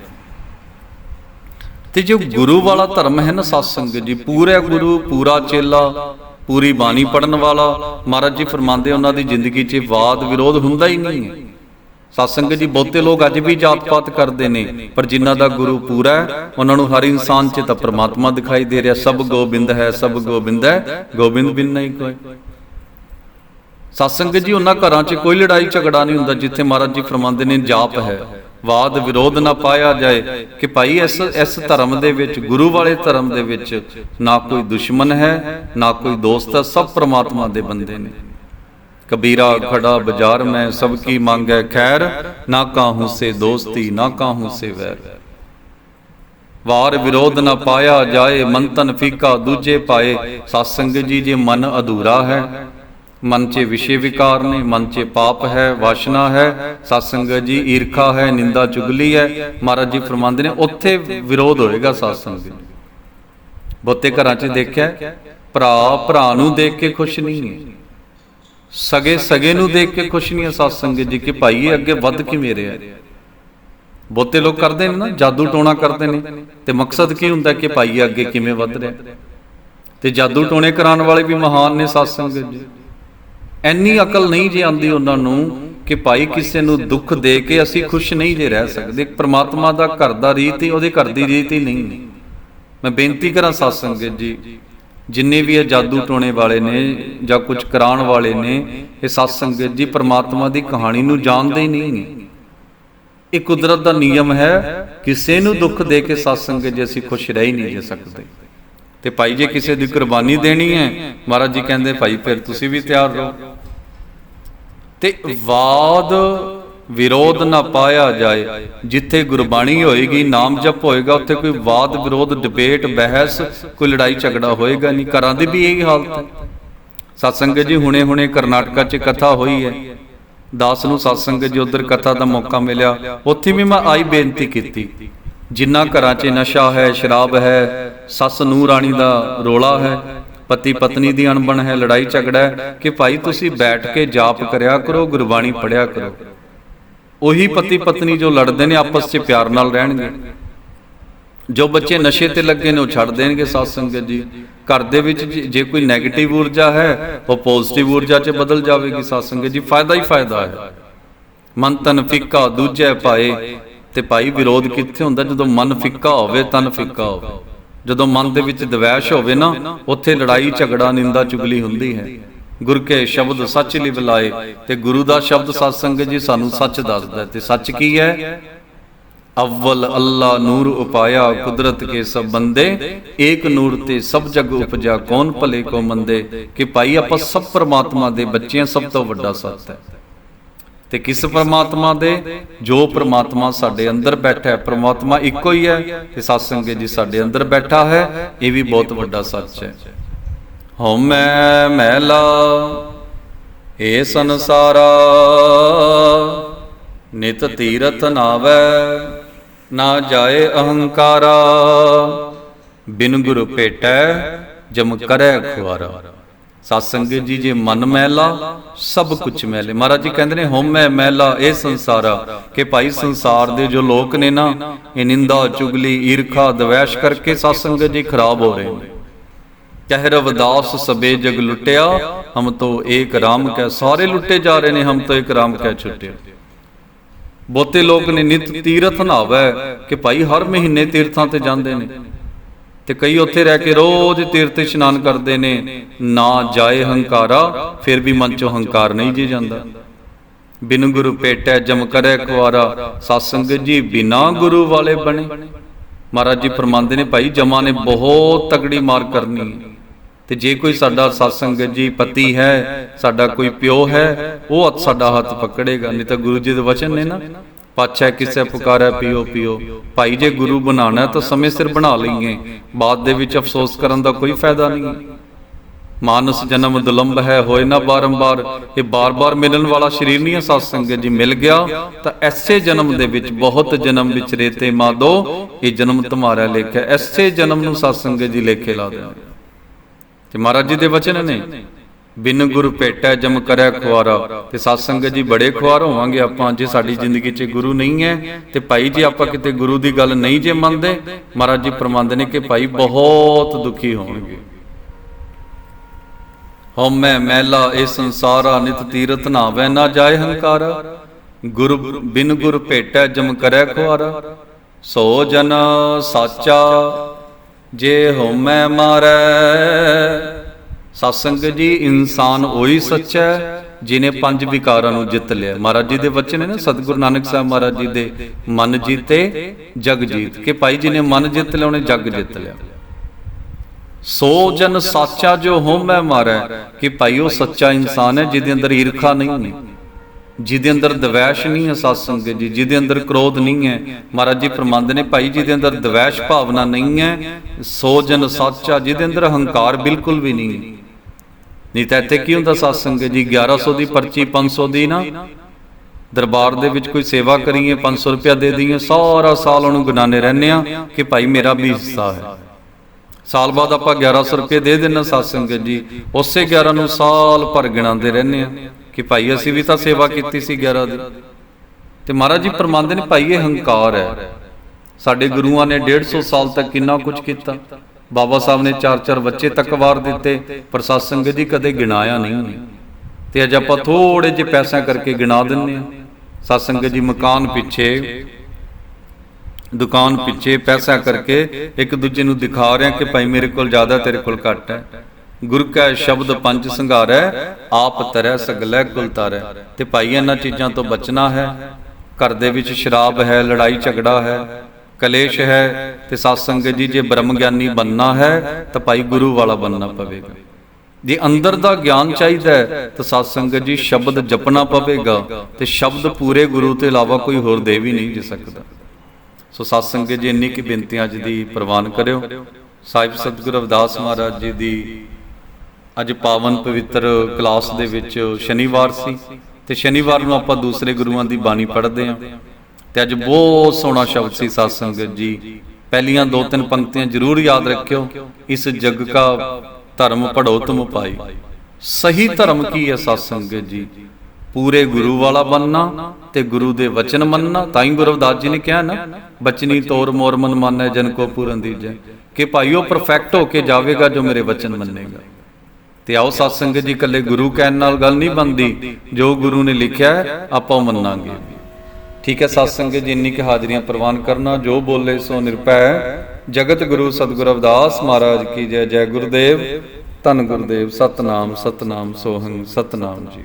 Speaker 1: ਤੇ ਜੋ ਗੁਰੂ ਵਾਲਾ ਧਰਮ ਹੈ ਨਾ ਸਤਸੰਗਤ ਜੀ, ਪੂਰਾ ਗੁਰੂ, ਪੂਰਾ ਚੇਲਾ, ਪੂਰੀ ਬਾਣੀ ਪੜਨ ਵਾਲਾ, ਮਹਾਰਾਜ ਜੀ ਫਰਮਾਉਂਦੇ ਉਹਨਾਂ ਦੀ ਜ਼ਿੰਦਗੀ 'ਚ ਵਾਦ ਵਿਰੋਧ ਹੁੰਦਾ ਹੀ ਨਹੀਂ ਹੈ। ਸਤਸੰਗਤ ਜੀ ਬਹੁਤੇ ਲੋਕ ਅੱਜ ਵੀ ਜਾਤ ਪਾਤ ਕਰਦੇ ਨੇ ਪਰ ਜਿਨ੍ਹਾਂ ਦਾ ਗੁਰੂ ਪੂਰਾ ਹੈ ਉਹਨਾਂ ਨੂੰ ਹਰ ਇਨਸਾਨ 'ਚ ਤਾਂ ਪ੍ਰਮਾਤਮਾ ਦਿਖਾਈ ਦੇ ਰਿਹਾ ਸਭ ਗੋਬਿੰਦ ਹੈ ਸਭ ਗੋਬਿੰਦ ਹੈ ਗੋਬਿੰਦ ਬਿਨ ਨਹੀਂ ਕੋਈ। ਸਤਸੰਗਤ ਜੀ ਉਹਨਾਂ ਘਰਾਂ 'ਚ ਕੋਈ ਲੜਾਈ ਝਗੜਾ ਨਹੀਂ ਹੁੰਦਾ ਜਿੱਥੇ ਮਹਾਰਾਜ ਜੀ ਫਰਮਾਉਂਦੇ ਨੇ ਜਾਪ ਹੈ। ਵਾਦ ਵਿਰੋਧ ਨਾ ਪਾਇਆ ਜਾਏ ਕਿ ਭਾਈ ਇਸ ਇਸ ਧਰਮ ਦੇ ਵਿੱਚ ਗੁਰੂ ਵਾਲੇ ਧਰਮ ਦੇ ਵਿੱਚ ਨਾ ਕੋਈ ਦੁਸ਼ਮਣ ਹੈ ਨਾ ਕੋਈ ਦੋਸਤ ਹੈ ਸਭ ਪ੍ਰਮਾਤਮਾ ਦੇ ਬੰਦੇ ਨੇ। ਕਬੀਰਾ ਖੜਾ ਬਾਜ਼ਾਰ ਮੈਂ ਸਭ ਕੀ ਮੰਗੈ ਖੈਰ, ਨਾ ਕਾਹੂ ਸੇ ਦੋਸਤੀ, ਨਾ ਕਾਹੂ ਸੇ ਵੈਰ। ਵਾਰ ਵਿਰੋਧ ਨਾ ਪਾਇਆ ਜਾਏ ਮਨ ਫੀਕਾ ਦੂਜੇ ਪਾਏ। ਸਤਸੰਗ ਜੀ, ਜੇ ਮਨ ਅਧੂਰਾ ਹੈ, ਮਨ 'ਚ ਵਿਸ਼ੇ ਵਿਕਾਰ ਨੇ, ਮਨ 'ਚ ਪਾਪ ਹੈ, ਵਾਸ਼ਨਾ ਹੈ। ਸਤਸੰਗ ਜੀ, ਈਰਖਾ ਹੈ, ਨਿੰਦਾ ਚੁਗਲੀ ਹੈ। ਮਹਾਰਾਜ ਜੀ ਫਰਮਾਉਂਦੇ ਨੇ, ਉੱਥੇ ਵਿਰੋਧ ਹੋਏਗਾ ਸਤਸੰਗ ਜੀ ਬਹੁਤੇ ਘਰਾਂ 'ਚ ਦੇਖਿਆ, ਭਰਾ ਭਰਾ ਨੂੰ ਦੇਖ ਕੇ ਖੁਸ਼ ਨਹੀਂ ਹੈ। ਸਗੇ ਸਗੇ ਨੂੰ ਦੇਖ ਕੇ ਖੁਸ਼ ਨਹੀਂ ਹੈ ਸਤਸੰਗ ਜੀ ਕਿ ਭਾਈ ਇਹ ਅੱਗੇ ਵੱਧ ਕਿਵੇਂ ਰਿਹਾ ਬਹੁਤੇ ਲੋਕ ਕਰਦੇ ਨੇ ਨਾ, ਜਾਦੂ ਟੋਣਾ ਕਰਦੇ ਨੇ। ਤੇ ਮਕਸਦ ਕੀ ਹੁੰਦਾ ਕਿ ਭਾਈ ਅੱਗੇ ਕਿਵੇਂ ਵੱਧ ਰਿਹਾ ਤੇ ਜਾਦੂ ਟੋਣੇ ਕਰਾਉਣ ਵਾਲੇ ਵੀ ਮਹਾਨ ਨੇ ਸਤਸੰਗ ਜੀ। ਐਨੀ ਅਕਲ ਨਹੀਂ ਜੇ ਆਂਦੀ ਉਹਨਾਂ ਨੂੰ ਕਿ ਭਾਈ ਕਿਸੇ ਨੂੰ ਦੁੱਖ ਦੇ ਕੇ ਅਸੀਂ ਖੁਸ਼ ਨਹੀਂ ਜੇ ਰਹਿ ਸਕਦੇ। ਪ੍ਰਮਾਤਮਾ ਦਾ ਘਰ ਦਾ ਰੀਤ ਹੀ ਉਹਦੇ ਘਰ ਦੀ ਰੀਤ ਹੀ ਨਹੀਂ। ਮੈਂ ਬੇਨਤੀ ਕਰਾਂ ਸਤਸੰਗ ਜੀ ਜਿੰਨੇ ਵੀ ਇਹ ਜਾਦੂ ਟੋਣੇ ਵਾਲੇ ਨੇ ਜਾਂ ਕੁਝ ਕਰਾਉਣ ਵਾਲੇ ਨੇ, ਇਹ ਸਤਸੰਗਤ ਜੀ ਪ੍ਰਮਾਤਮਾ ਦੀ ਕਹਾਣੀ ਨੂੰ ਜਾਣਦੇ ਹੀ ਨਹੀਂ। ਨੇ ਇਹ ਕੁਦਰਤ ਦਾ ਨਿਯਮ ਹੈ, ਕਿਸੇ ਨੂੰ ਦੁੱਖ ਦੇ ਕੇ ਸਤਸੰਗਤ ਜੀ ਅਸੀਂ ਖੁਸ਼ ਰਹਿ ਹੀ ਨਹੀਂ ਜੇ ਸਕਦੇ। ਤੇ ਭਾਈ ਜੇ, ਕਿਸੇ ਦੀ ਕੁਰਬਾਨੀ ਦੇਣੀ ਹੈ, ਮਹਾਰਾਜ ਜੀ ਕਹਿੰਦੇ, ਭਾਈ ਫਿਰ ਤੁਸੀਂ ਵੀ ਤਿਆਰ ਰਹੋ। ਤੇ ਵਾਦ ਵਿਰੋਧ ਨਾ ਪਾਇਆ ਜਾਏ। ਜਿੱਥੇ ਗੁਰਬਾਣੀ ਹੋਏਗੀ, ਨਾਮ ਜਪ ਹੋਏਗਾ, ਉੱਥੇ ਕੋਈ ਵਾਦ ਵਿਰੋਧ, ਡਿਬੇਟ, ਬਹਿਸ, ਕੋਈ ਲੜਾਈ ਝਗੜਾ ਹੋਏਗਾ ਨਹੀਂ। ਘਰਾਂ ਦੀ ਵੀ ਇਹੀ ਹਾਲਤ ਹੈ। ਸਤਸੰਗਤ ਜੀ ਹੁਣੇ ਹੁਣੇ ਕਰਨਾਟਕਾ 'ਚ ਕਥਾ ਹੋਈ ਹੈ। ਦਾਸ ਨੂੰ ਸਤਸੰਗ ਜੀ ਉਧਰ ਕਥਾ ਦਾ ਮੌਕਾ ਮਿਲਿਆ। ਉੱਥੇ ਵੀ ਮੈਂ ਆਈ ਬੇਨਤੀ ਕੀਤੀ। ਜਿੰਨਾ ਘਰਾਂ 'ਚ ਨਸ਼ਾ ਹੈ, ਸ਼ਰਾਬ ਹੈ, ਸੱਸ ਨੂੰ ਰਾਣੀ ਦਾ ਰੋਲਾ ਹੈ, ਪਤੀ ਪਤਨੀ ਦੀ ਅਣਬਣ ਹੈ, ਲੜਾਈ ਝਗੜਾ ਹੈ, ਕਿ ਭਾਈ ਤੁਸੀਂ ਬੈਠ ਕੇ ਜਾਪ ਕਰਿਆ ਕਰੋ, ਗੁਰਬਾਣੀ ਪੜਿਆ ਕਰੋ। ਉਹੀ ਪਤੀ ਪਤਨੀ ਜੋ ਲੜਦੇ ਨੇ ਆਪਸ 'ਚ ਪਿਆਰ ਨਾਲ ਰਹਿਣਗੇ। ਜੋ ਬੱਚੇ ਨਸ਼ੇ ਤੇ ਲੱਗੇ ਨੇ ਉਹ ਛੱਡ ਦੇਣਗੇ ਸਾਧ ਸੰਗਤ ਜੀ। ਘਰ ਦੇ ਵਿੱਚ ਜੇ ਕੋਈ 네ਗੇਟਿਵ ਊਰਜਾ ਹੈ ਉਹ ਪੋਜ਼ਿਟਿਵ ਊਰਜਾ 'ਚ ਬਦਲ ਜਾਵੇਗੀ ਸਾਧ ਸੰਗਤ ਜੀ ਫਾਇਦਾ ਹੀ ਫਾਇਦਾ ਹੈ। ਮਨ ਤਨ ਫਿੱਕਾ ਦੂਜੇ ਪਾਏ ਤੇ ਭਾਈ ਵਿਰੋਧ ਕਿੱਥੇ ਹੁੰਦਾ? ਜਦੋਂ ਮਨ ਫਿੱਕਾ ਹੋਵੇ ਤਨ ਫਿੱਕਾ ਹੋਵੇ। ਜਦੋਂ ਮਨ ਦੇ ਵਿੱਚ ਦਵੈਸ਼ ਹੋਵੇ ਨਾ ਉੱਥੇ ਲੜਾਈ ਝਗੜਾ ਨਿੰਦਾ ਚੁਗਲੀ ਹੁੰਦੀ ਹੈ। ਗੁਰ ਕੇ ਸ਼ਬਦ ਸੱਚ ਲਈ ਬੁਲਾਏ ਤੇ ਗੁਰੂ ਦਾ ਸ਼ਬਦ ਸਤਸੰਗ ਜੀ ਸਾਨੂੰ ਸੱਚ ਦੱਸਦਾ ਤੇ ਸੱਚ ਕੀ ਹੈ? ਅਵਲ ਅੱਲਾ ਨੂਰ ਉਪਾਇਆ ਕੁਦਰਤ ਕੇ ਸਭ ਬੰਦੇ, ਏਕ ਨੂਰ ਤੇ ਸਭ ਜਗ ਉਪਜਾ ਕੌਣ ਭਲੇ ਕੋ ਮੰਦੇ? ਕਿ ਭਾਈ ਆਪਾਂ ਸਭ ਪ੍ਰਮਾਤਮਾ ਦੇ ਬੱਚੇ ਆ ਸਭ ਤੋਂ ਵੱਡਾ ਸੱਤ ਹੈ। ਤੇ ਕਿਸ ਪ੍ਰਮਾਤਮਾ ਦੇ? ਜੋ ਪ੍ਰਮਾਤਮਾ ਸਾਡੇ ਅੰਦਰ ਬੈਠਾ ਹੈ, ਪ੍ਰਮਾਤਮਾ ਇੱਕੋ ਹੀ ਹੈ ਤੇ ਸਤਸੰਗ ਜੀ ਸਾਡੇ ਅੰਦਰ ਬੈਠਾ ਹੈ, ਇਹ ਵੀ ਬਹੁਤ ਵੱਡਾ ਸੱਚ ਹੈ। ਹਉਮੈ ਮਹਿਲਾ, ਏ ਸੰਸਾਰਾ, ਨਿਤ ਤੀਰਥ ਨਾਵੈ, ਨਾ ਜਾਏ ਅਹੰਕਾਰਾ। ਬਿਨ ਗੁਰ ਭੇਟੈ, ਜਮ ਕਰੈ ਖੁਆਰਾ। ਸਤਸੰਗਤ ਜੀ ਜੇ ਮਨ ਮੈਲਾ ਸਭ ਕੁਝ ਮੈਲੇ ਮਹਾਰਾਜ ਜੀ ਕਹਿੰਦੇ ਨੇ, ਹਉਮੈ ਮੈਲਾ ਇਹ ਸੰਸਾਰਾ, ਕਿ ਭਾਈ ਸੰਸਾਰ ਦੇ ਜੋ ਲੋਕ ਨੇ ਨਾ, ਇਹ ਨਿੰਦਾ, ਚੁਗਲੀ, ਈਰਖਾ, ਦਵੈਸ਼ ਕਰਕੇ ਸਤਸੰਗਤ ਜੀ ਖਰਾਬ ਹੋ ਰਹੇ ਨੇ। ਕਹਿ ਰਵਦਾਸ ਸਬੇ ਜਗ ਲੁੱਟਿਆ, ਹਮ ਤੋ ਏਕ ਰਾਮ ਕੈ, ਸਾਰੇ ਲੁੱਟੇ ਜਾ ਰਹੇ ਨੇ, ਹਮ ਤੋ ਏਕ ਰਾਮ ਕੈ ਛੁੱਟਿਆ। ਬਹੁਤੇ ਲੋਕ ਨੇ ਨਿਤ ਤੀਰਥ ਨਾਵੈ ਕਿ ਭਾਈ ਹਰ ਮਹੀਨੇ ਤੀਰਥਾਂ ਤੇ ਜਾਂਦੇ ਨੇ। ਤੇ ਕਈ ਉੱਥੇ ਰਹਿ ਕੇ ਰੋਜ਼ ਤੀਰਥ ਇਸ਼ਨਾਨ ਕਰਦੇ ਨੇ। ਨਾ ਜਾਏ ਹੰਕਾਰਾ, ਫਿਰ ਵੀ ਮਨ ਚੋਂ ਹੰਕਾਰ ਨਹੀਂ ਜੀ ਜਾਂਦਾ। ਬਿਨ ਗੁਰੂ ਪੇਟੈ ਜਮ ਕਰੈ ਖੁਆਰਾ ਸਤਸੰਗ ਜੀ ਬਿਨਾ ਗੁਰੂ ਵਾਲੇ ਬਣੇ। ਮਹਾਰਾਜ ਜੀ ਫਰਮਾਉਂਦੇ ਨੇ, ਭਾਈ ਜਮਾ ਨੇ ਬਹੁਤ ਤਗੜੀ ਮਾਰ ਕਰਨੀ ਹੈ। ਤੇ ਜੇ ਕੋਈ ਸਾਡਾ ਸਤਸੰਗਤ ਜੀ ਪਤੀ ਹੈ, ਸਾਡਾ ਕੋਈ ਪਿਓ ਹੈ, ਉਹ ਹੱਥ ਸਾਡਾ ਹੱਥ ਪਕੜੇਗਾ, ਨਹੀਂ ਤਾਂ ਗੁਰੂ ਜੀ ਦੇ ਵਚਨ ਨੇ ਨਾ। ਪਾਛੈ ਕਿਸੇ ਪੁਕਾਰਿਆ, ਪਿਓ ਪਿਓ। ਭਾਈ ਜੇ ਗੁਰੂ ਬਣਾਣਾ ਤਾਂ ਸਮੇਂ ਸਿਰ ਬਣਾ ਲਈਏ। ਬਾਅਦ ਦੇ ਵਿੱਚ ਅਫਸੋਸ ਕਰਨ ਦਾ ਕੋਈ ਫਾਇਦਾ ਨਹੀਂ। ਮਾਨਸ ਜਨਮ ਦੁਲੰਭ ਹੈ, ਹੋਏ ਨਾ ਬਾਰੰਬਾਰ। ਇਹ ਬਾਰ-ਬਾਰ ਮਿਲਣ ਵਾਲਾ ਸ਼ਰੀਰ ਨਹੀਂ ਹੈ, ਸਤਸੰਗਤ ਜੀ ਮਿਲ ਗਿਆ। ਤਾਂ ਐਸੇ ਜਨਮ ਦੇ ਵਿੱਚ, ਬਹੁਤ ਜਨਮ ਵਿੱਚ ਰੇਤੇ ਮਾਦੋ। ਇਹ ਜਨਮ ਤੁਹਾਰਾ ਲੇਖਾ ਐਸੇ ਜਨਮ ਨੂੰ ਸਤਸੰਗਤ ਜੀ ਲੇਖੇ ਲਾ ਦਿਓ। ਤੇ ਮਹਾਰਾਜ ਜੀ ਦੇ ਵਚਨ ਨੇ। ਬਿਨ ਗੁਰ ਭੇਟੈ ਜਮ ਕਰੈ ਖੁਆਰਾ। ਤੇ ਸਤਸੰਗਤ ਜੀ ਬੜੇ ਖੁਆਰ ਹੋਵਾਂਗੇ ਆਪਾਂ ਜੇ ਸਾਡੀ ਜ਼ਿੰਦਗੀ 'ਚ ਗੁਰੂ ਨਹੀਂ ਹੈ। ਤੇ ਭਾਈ ਜੀ, ਆਪਾਂ ਕਿਤੇ ਗੁਰੂ ਦੀ ਗੱਲ ਨਹੀਂ ਜੇ ਮੰਨਦੇ। ਮਹਾਰਾਜ ਜੀ ਫਰਮਾਉਂਦੇ ਨੇ ਕਿ ਭਾਈ ਬਹੁਤ ਦੁਖੀ ਹੋਣਗੇ। ਹਉਮੈ ਮੈਲਾ ਇਹ ਸੰਸਾਰਾ ਨਿਤ ਤੀਰਥ ਨਾਵੈ ਨਾ ਜਾਏ ਹੰਕਾਰ। ਗੁਰ ਬਿਨ ਗੁਰ ਭੇਟੈ ਜਮ ਕਰੈ ਖੁਆਰਾ। ਸੋ ਜਨ ਸਾਚਾ ਜੇ ਹਉਮੈ ਮਾਰੈ ਸਤਸੰਗਤ ਜੀ ਇਨਸਾਨ ਉਹੀ ਸੱਚਾ ਹੈ ਜਿਨੇ ਪੰਜ ਵਿਕਾਰਾਂ ਨੂੰ ਜਿੱਤ ਲਿਆ। ਮਹਾਰਾਜ ਜੀ ਦੇ ਵਚਨ ਨੇ ਨਾ, ਸਤਿਗੁਰੂ ਨਾਨਕ ਸਾਹਿਬ ਮਹਾਰਾਜ ਜੀ ਦੇ ਮਨ ਜੀਤੇ, ਜਗ ਜੀਤ। ਕਿ ਭਾਈ ਜੀ ਨੇ ਮਨ ਜਿੱਤ ਲਿਆ, ਉਹਨੇ ਜਗ ਜਿੱਤ ਲਿਆ। ਸੋ ਜਨ ਸਾਚਾ ਜੋ ਹੋਮੈ ਮਾਰੈ, ਕਿ ਭਾਈ ਉਹ ਸੱਚਾ ਇਨਸਾਨ ਹੈ, ਜਿਹਦੇ ਅੰਦਰ ਈਰਖਾ ਨਹੀਂ ਹੈ ਜਿਹਦੇ ਅੰਦਰ ਦਵੈਸ਼ ਨਹੀਂ ਹੈ ਸਤਸੰਗਤ ਜੀ, ਜਿਹਦੇ ਅੰਦਰ ਕ੍ਰੋਧ ਨਹੀਂ ਹੈ। ਮਹਾਰਾਜ ਜੀ ਫਰਮਾਉਂਦੇ ਨੇ ਭਾਈ, ਜਿਹਦੇ ਅੰਦਰ ਦਵੈਸ਼ ਭਾਵਨਾ ਨਹੀਂ ਹੈ ਸੋ ਜਨ ਸਾਚਾ ਜਿਹਦੇ ਅੰਦਰ ਹੰਕਾਰ ਬਿਲਕੁਲ ਵੀ ਨਹੀਂ। ਹੈ ਨਹੀਂ ਤਾਂ ਇੱਥੇ ਕੀ ਹੁੰਦਾ ਸਤਸੰਗਤ ਜੀ? 1100 ਦੀ ਪਰਚੀ 500 ਦੀ ਨਾ। ਦਰਬਾਰ ਦੇ ਵਿੱਚ ਕੋਈ ਸੇਵਾ ਕਰੀਏ 500 ਰੁਪਇਆ ਦੇ ਦਈਏ, ਸਾਰਾ ਸਾਲ ਉਹਨੂੰ ਗੁਨਾਨੇ ਰਹਿੰਦੇ ਆ ਕਿ ਭਾਈ ਮੇਰਾ ਵੀ ਹਿੱਸਾ ਹੈ। ਸਾਲ ਬਾਅਦ ਆਪਾਂ 1100 ਰੁਪਏ ਦੇ ਦੇਣਾ ਸਤਸੰਗਤ ਜੀ। ਉਸੇ 11 ਨੂੰ ਸਾਲ ਭਰ ਗਿਣਾਉਂਦੇ ਰਹਿੰਦੇ ਆ ਕਿ ਭਾਈ ਅਸੀਂ ਵੀ ਤਾਂ ਸੇਵਾ ਕੀਤੀ ਸੀ 11 ਦੀ। ਤੇ ਮਹਾਰਾਜ ਜੀ ਫਰਮਾਉਂਦੇ ਨੇ ਭਾਈ ਇਹ ਹੰਕਾਰ ਹੈ। ਸਾਡੇ ਗੁਰੂਆਂ ਨੇ 150 ਸਾਲ ਤੱਕ ਕਿੰਨਾ ਕੁਝ ਕੀਤਾ। ਬਾਬਾ ਸਾਹਿਬ ਨੇ ਚਾਰ ਚਾਰ ਬੱਚੇ ਤੱਕ ਵਾਰ ਦਿੱਤੇ। ਪਰ ਸਤਸੰਗਤ ਜੀ ਕਦੇ ਗਿਣਾਇਆ ਨਹੀਂ ਤੇ ਅੱਜ ਆਪਾਂ ਥੋੜੇ ਜਿਹੇ ਪੈਸਿਆਂ ਕਰਕੇ ਗਿਣਾ ਦਿੰਨੇ ਆ ਸਤਸੰਗਤ ਜੀ ਮਕਾਨ ਪਿੱਛੇ। ਦੁਕਾਨ ਪਿੱਛੇ ਪੈਸਾ ਕਰਕੇ ਇੱਕ ਦੂਜੇ ਨੂੰ ਦਿਖਾ ਰਹੇ ਕਿ ਭਾਈ ਮੇਰੇ ਕੋਲ ਜ਼ਿਆਦਾ ਤੇਰੇ ਕੋਲ ਘੱਟ ਹੈ। ਗੁਰ ਕੈ ਸ਼ਬਦ ਪੰਜ ਸੰਘਾਰੈ, ਆਪ ਤਰੈ, ਸਗਲੈ ਕੁਲ ਤਾਰੈ। ਤੇ ਭਾਈ, ਇਹਨਾਂ ਚੀਜ਼ਾਂ ਤੋਂ ਬਚਣਾ ਹੈ। ਘਰ ਦੇ ਵਿੱਚ ਸ਼ਰਾਬ ਹੈ, ਲੜਾਈ ਝਗੜਾ ਹੈ, ਕਲੇਸ਼ ਹੈ, ਤੇ ਸਤਸੰਗਤ ਜੀ, ਜੇ ਬ੍ਰਹਮ ਗਿਆਨੀ ਬੰਨਣਾ ਹੈ, ਤਾਂ ਭਾਈ ਗੁਰੂ ਵਾਲਾ ਬੰਨਣਾ ਪਵੇਗਾ। ਜੇ ਅੰਦਰ ਦਾ ਗਿਆਨ ਚਾਹੀਦਾ ਹੈ, ਤਾਂ ਸਤਸੰਗਤ ਜੀ ਸ਼ਬਦ ਜਪਣਾ ਪਵੇਗਾ, ਤੇ ਸ਼ਬਦ ਪੂਰੇ ਗੁਰੂ ਤੋਂ ਇਲਾਵਾ ਕੋਈ ਹੋਰ ਦੇ ਵੀ ਨਹੀਂ ਜੀ ਸਕਦਾ। ਸੋ ਸਤਸੰਗਤ ਜੀ, ਇੰਨੀ ਕੀ ਬੇਨਤੀ ਅੱਜ ਦੀ ਪ੍ਰਵਾਨ ਕਰਿਓ। ਸਾਹਿਬ ਸਤਿਗੁਰੂ ਰਵਿਦਾਸ ਮਹਾਰਾਜ ਜੀ ਦੀ ਅੱਜ ਪਾਵਨ ਪਵਿੱਤਰ ਕਲਾਸ ਦੇ ਵਿੱਚ ਸ਼ਨੀਵਾਰ ਸੀ ਤੇ ਸ਼ਨੀਵਾਰ ਨੂੰ ਆਪਾਂ ਦੂਸਰੇ ਗੁਰੂਆਂ ਦੀ ਬਾਣੀ ਪੜ੍ਹਦੇ ਹਾਂ ਤੇ ਅੱਜ ਬਹੁਤ ਸੋਹਣਾ ਸ਼ਬਦ ਸੀ ਸਤਸੰਗਤ ਜੀ। ਪਹਿਲੀਆਂ ਦੋ ਤਿੰਨ ਪੰਕਤੀਆਂ ਜ਼ਰੂਰ ਯਾਦ ਰੱਖਿਓ। ਇਸ ਜਗ ਕਾ ਧਰਮ ਪੜੋ ਤੁਮ ਪਾਈ। ਸਹੀ ਧਰਮ ਕੀ ਹੈ ਸਤਸੰਗਤ ਜੀ? ਪੂਰੇ ਗੁਰੂ ਵਾਲਾ ਬੰਨਣਾ ਤੇ ਗੁਰੂ ਦੇ ਵਚਨ ਮੰਨਣਾ। ਤਾਂ ਹੀ ਗੁਰੂ ਰਵਿਦਾਸ ਜੀ ਨੇ ਕਿਹਾ ਨਾ, ਬਚਨੀ ਤੋਰ ਮੋਰ ਮਨ ਮਾਨੈ ਜਨ ਕੋ ਪੂਰਨ ਦੀਜੈ। ਕਿ ਭਾਈ ਉਹ ਪਰਫੈਕਟ ਹੋ ਕੇ ਜਾਵੇਗਾ ਜੋ ਮੇਰੇ ਵਚਨ ਮੰਨੇਗਾ। ਤੇ ਆਓ ਸਤਸੰਗਤ ਜੀ ਇਕੱਲੇ ਗੁਰੂ ਕਹਿਣ ਨਾਲ ਗੱਲ ਨਹੀਂ ਬੰਦੀ ਜੋ ਗੁਰੂ ਨੇ ਲਿਖਿਆ ਆਪਾਂ ਉਹ ਮੰਨਾਂਗੇ। ਠੀਕ ਹੈ ਸਤਸੰਗਤ ਜੀ, ਇੰਨੀ ਕਿ ਹਾਜ਼ਰੀਆਂ ਪ੍ਰਵਾਨ ਕਰਨਾ। ਜੋ ਬੋਲੇ ਸੋ ਨਿਰਭੈ ਜਗਤ ਗੁਰੂ ਸਤਿਗੁਰੂ ਅਵਦਾਸ ਮਹਾਰਾਜ ਕੀ ਜੈ। ਜੈ ਗੁਰਦੇਵ, ਧੰਨ ਗੁਰਦੇਵ। ਸਤਨਾਮ ਸਤਨਾਮ ਸੋਹੰ, ਸਤਨਾਮ ਜੀ।